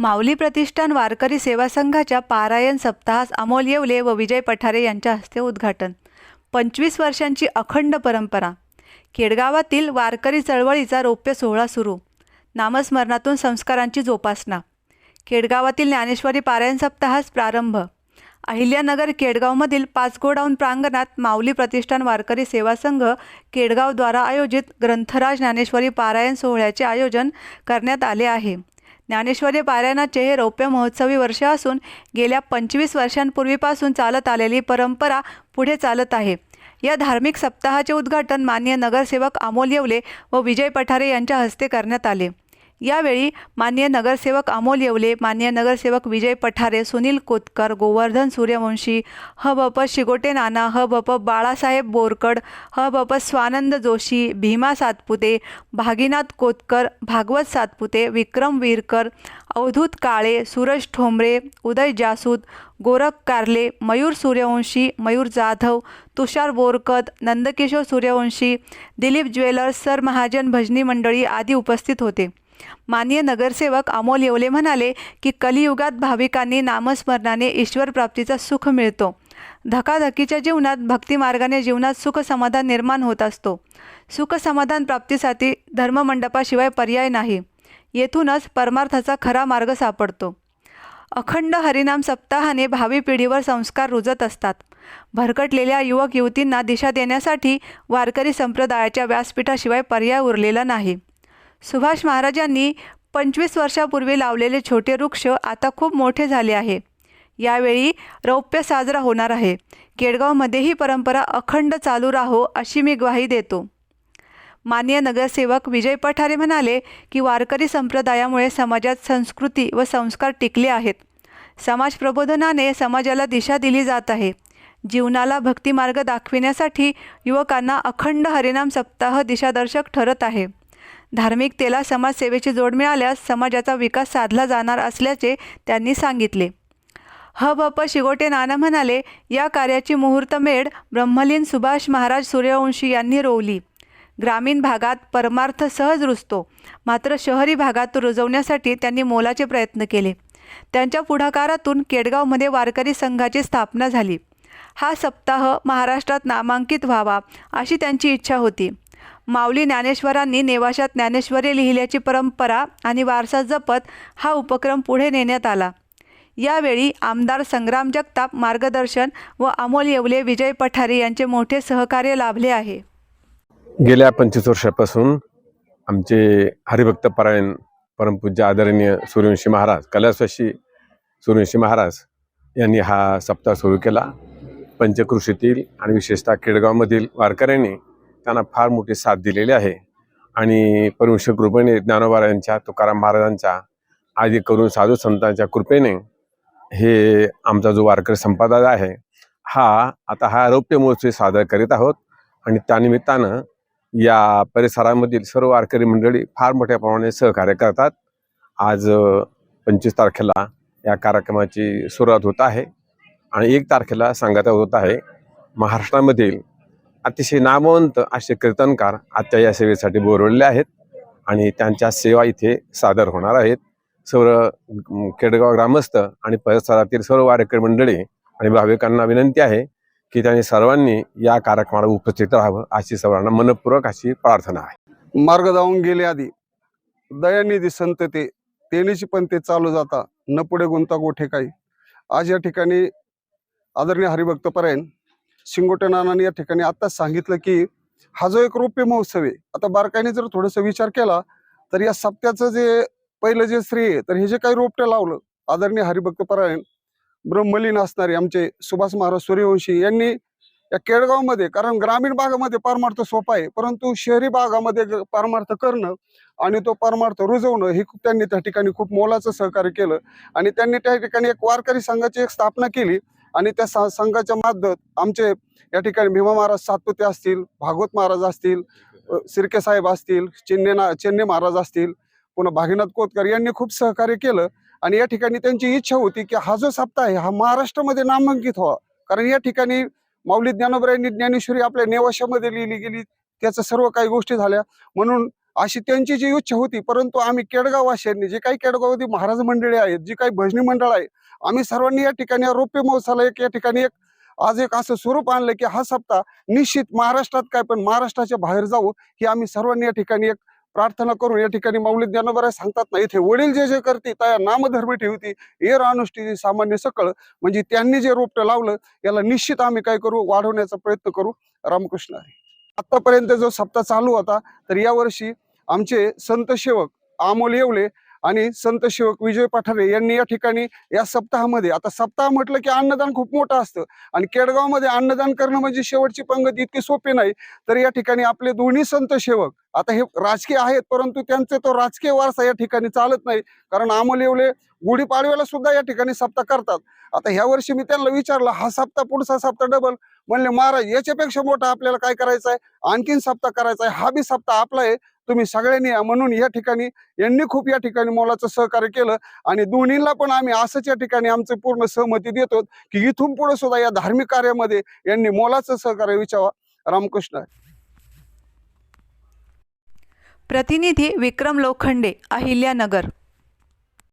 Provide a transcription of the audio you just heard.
माऊली प्रतिष्ठान वारकरी सेवा संघाच्या पारायण सप्ताहास अमोल येवले व विजय पठारे यांच्या हस्ते उद्घाटन. पंचवीस वर्षांची अखंड परंपरा. केडगावातील वारकरी चळवळीचा रौप्य सोहळा सुरू. नामस्मरणातून संस्कारांची जोपासना. केडगावातील ज्ञानेश्वरी पारायण सप्ताहास प्रारंभ. अहिल्यानगर केडगावमधील पाच गोडाऊन प्रांगणात माऊली प्रतिष्ठान वारकरी सेवा संघ केडगावद्वारा आयोजित ग्रंथराज ज्ञानेश्वरी पारायण सोहळ्याचे आयोजन करण्यात आले आहे. ज्ञानेश्वरी पारायणाचे हे रौप्य महोत्सवी वर्ष असून गेल्या पंचवीस वर्षांपूर्वीपासून चालत आलेली परंपरा पुढे चालत आहे. या धार्मिक सप्ताहाचे उद्घाटन माननीय नगरसेवक अमोल येवले व विजय पठारे यांच्या हस्ते करण्यात आले. यावेळी माननीय नगरसेवक अमोल येवले मान्य नगरसेवक विजय पठारे सुनील कोतकर गोवर्धन सूर्यवंशी ह बप शिगोटे नाना ह बप बाळासाहेब बोरकड ह बप स्वानंद जोशी भीमा सातपुते भागीनाथ कोतकर भागवत सातपुते विक्रम वीरकर अवधूत काळे सूरज ठोंबरे उदय जासूद गोरख कारले मयूर सूर्यवंशी मयूर जाधव तुषार बोरकत नंदकिशोर सूर्यवंशी दिलीप ज्वेलर्स सर महाजन भजनी मंडळी आदी उपस्थित होते. माननीय नगरसेवक अमोल येवले म्हणाले की कलियुगात भाविकांनी नामस्मरणाने ईश्वर प्राप्तीचा सुख मिळतो. धकाधकीच्या जीवनात भक्तिमार्गाने जीवनात सुख समाधान निर्माण होत असतो. सुख समाधान प्राप्तीसाठी धर्ममंडपाशिवाय पर्याय नाही. येथूनच परमार्थाचा खरा मार्ग सापडतो. अखंड हरिनाम सप्ताहाने भावी पिढीवर संस्कार रुजत असतात. भरकटलेल्या युवक युवतींना दिशा देण्यासाठी वारकरी संप्रदायाच्या व्यासपीठाशिवाय पर्याय उरलेला नाही. सुभाष महाराजांनी पंचवीस वर्षापूर्वी लावलेले छोटे वृक्ष आता खूप मोठे झाले आहे. यावेळी रौप्य साजरा होणार आहे. केडगावमध्ये ही परंपरा अखंड चालू राहो अशी मी ग्वाही देतो. माननीय नगरसेवक विजय पठारे म्हणाले की वारकरी संप्रदायामुळे समाजात संस्कृती व संस्कार टिकले आहेत. समाज प्रबोधनाने समाजाला दिशा दिली जात आहे. जीवनाला भक्तिमार्ग दाखविण्यासाठी युवकांना अखंड हरिनाम सप्ताह दिशादर्शक ठरत आहे. धार्मिकतेला समाजसेवेची जोड मिळाल्यास समाजाचा विकास साधला जाणार असल्याचे त्यांनी सांगितले. ह ब प शिगोटे नाना म्हणाले या कार्याची मुहूर्तमेढ ब्रह्मलीन सुभाष महाराज सूर्यवंशी यांनी रोवली. ग्रामीण भागात परमार्थ सहज रुजतो. मात्र शहरी भागात रुजवण्यासाठी त्यांनी मोलाचे प्रयत्न केले. त्यांच्या पुढाकारातून केडगावमध्ये वारकरी संघाची स्थापना झाली. हा सप्ताह महाराष्ट्रात नामांकित व्हावा अशी त्यांची इच्छा होती. माऊली ज्ञानेश्वरांनी नेवाशात ज्ञानेश्वरी लिहिल्याची परंपरा आणि वारसा जपत हा उपक्रम पुढे नेण्यात आला. यावेळी आमदार संग्राम जगताप मार्गदर्शन व अमोल येवले विजय पठारे यांचे मोठे सहकार्य लाभले आहे. गेल्या पंचवीस वर्षापासून आमचे हरिभक्त परायण परमपूज्य आदरणीय सूर्यवंशी महाराज कैलासवासी सूर्यवंशी महाराज यांनी हा सप्ताह सुरू केला. पंचकृषीतील आणि विशेषतः खेडगावमधील वारकऱ्यांनी त्यांना फार मोठी साथ दिलेली आहे. आणि परमश कृपेने ज्ञानोबारायांच्या तुकाराम महाराजांच्या आदी करून साधू संतांच्या कृपेने हे आमचा जो वारकरी संप्रदाय आहे हा आता हा रौप्य महोत्सव सादर करीत आहोत. आणि त्यानिमित्तानं या परिसरामधील सर्व वारकरी मंडळी फार मोठ्या प्रमाणात सहकार्य करतात. आज पंचवीस तारखेला या कार्यक्रमाची सुरुवात होत आहे. आणि एक तारखेला सांगता होत आहे महाराष्ट्रामधील अतिशय नामवंत असे कीर्तनकार आजच्या या सेवेसाठी बोरवलेले आहेत आणि त्यांच्या सेवा इथे सादर होणार आहेत. सर्व खेडगाव ग्रामस्थ आणि परिसरातील सर्व वारकरी मंडळी आणि भाविकांना विनंती आहे की त्यांनी सर्वांनी या कार्यक्रमाला उपस्थित राहावं अशी सर्वांना मनपूर्वक अशी प्रार्थना आहे. मार्ग जाऊन गेले आधी दयानिधी संत ते तेनीची पण ते चालू जाता न पुढे गुंता गोठे काही. आज या ठिकाणी आदरणीय हरिभक्त परायण शिंगोटे नानांनी या ठिकाणी आत्ताच सांगितलं की हा जो एक रौप्य महोत्सव आहे आता बारकाईने जर थोडासा विचार केला तर या सप्त्याचं जे पहिलं जे श्रेय आहे तर हे जे काही रोपटं लावलं आदरणीय हरिभक्त परायण ब्रह्मलीन असणारे आमचे सुभाष महाराज सूर्यवंशी यांनी या केळगावमध्ये कारण ग्रामीण भागामध्ये परमार्थ सोपा आहे परंतु शहरी भागामध्ये परमार्थ करणं आणि तो परमार्थ रुजवणं हे खूप त्यांनी त्या ठिकाणी खूप मोलाचं सहकार्य केलं. आणि त्यांनी त्या ठिकाणी एक वारकरी संघाची एक स्थापना केली आणि त्या संघाच्या माध्यमात आमचे या ठिकाणी भीमा महाराज सातपुते असतील भागवत महाराज असतील सिरके साहेब असतील चेन्ने चेन्ने महाराज असतील पुन्हा भागीनाथ कोतकर यांनी खूप सहकार्य केलं. आणि या ठिकाणी त्यांची इच्छा होती की हा जो सप्ताह आहे हा महाराष्ट्रामध्ये नामांकित व्हावा. कारण या ठिकाणी माऊली ज्ञानोबरायांनी ज्ञानेश्वरी आपल्या नेवाशामध्ये लिहिली गेली त्याचं सर्व काही गोष्टी झाल्या. म्हणून अशी त्यांची जी इच्छा होती परंतु आम्ही केडगाव केडगाववासियांनी जे काही केडगावमध्ये महाराज मंडळी आहेत जी काही भजनी मंडळ आहे आम्ही सर्वांनी या ठिकाणी या रौप्य महोत्सवाला एक या ठिकाणी एक आज एक असं स्वरूप आणलं की हा सप्ताह निश्चित महाराष्ट्रात काय पण महाराष्ट्राच्या बाहेर जाऊ ही आम्ही सर्वांनी या ठिकाणी एक प्रार्थना करून या ठिकाणी मौलिक ज्ञानोबरा सांगतात ना इथे वडील जे जे करते त्या नामधर्म ठेवती एर अनुष्ठी सामान्य सकळ म्हणजे त्यांनी जे रोपटं लावलं याला निश्चित आम्ही काय करू वाढवण्याचा प्रयत्न करू रामकृष्ण हरी. आतापर्यंत जो सप्ताह चालू होता तर यावर्षी आमचे संत सेवक आमोल येवले आणि संत सेवक विजय पठारे यांनी या ठिकाणी या सप्ताहामध्ये आता सप्ताह म्हटलं की अन्नदान खूप मोठं असतं. आणि केडगावमध्ये अन्नदान करणं म्हणजे शेवटची पंगत इतकी सोपी नाही. तर या ठिकाणी आपले दोन्ही संत सेवक आता हे राजकीय आहेत परंतु त्यांचे तो राजकीय वारसा या ठिकाणी चालत नाही. कारण अमोल येवले गुढीपाडव्याला सुद्धा या ठिकाणी सप्ताह करतात. आता ह्या वर्षी मी त्यांना विचारलं हा सप्ताह पुढचा सप्ताह डबल म्हणले महाराज याच्यापेक्षा मोठा आपल्याला काय करायचं आहे आणखीन सप्ताह करायचा आहे हा बी सप्ताह आपला आहे. तुम्ही सगळ्यांनी म्हणून या ठिकाणी यांनी खूप या ठिकाणी मोलाचं सहकार्य केलं आणि दोन्हीला पण आम्ही असंच या ठिकाणी आमचं पूर्ण सहमती देतो की इथून पुढे सुद्धा या धार्मिक कार्यामध्ये यांनी मोलाचं सहकार्य विचावा रामकृष्ण. प्रतिनिधी विक्रम लोखंडे अहिल्यानगर.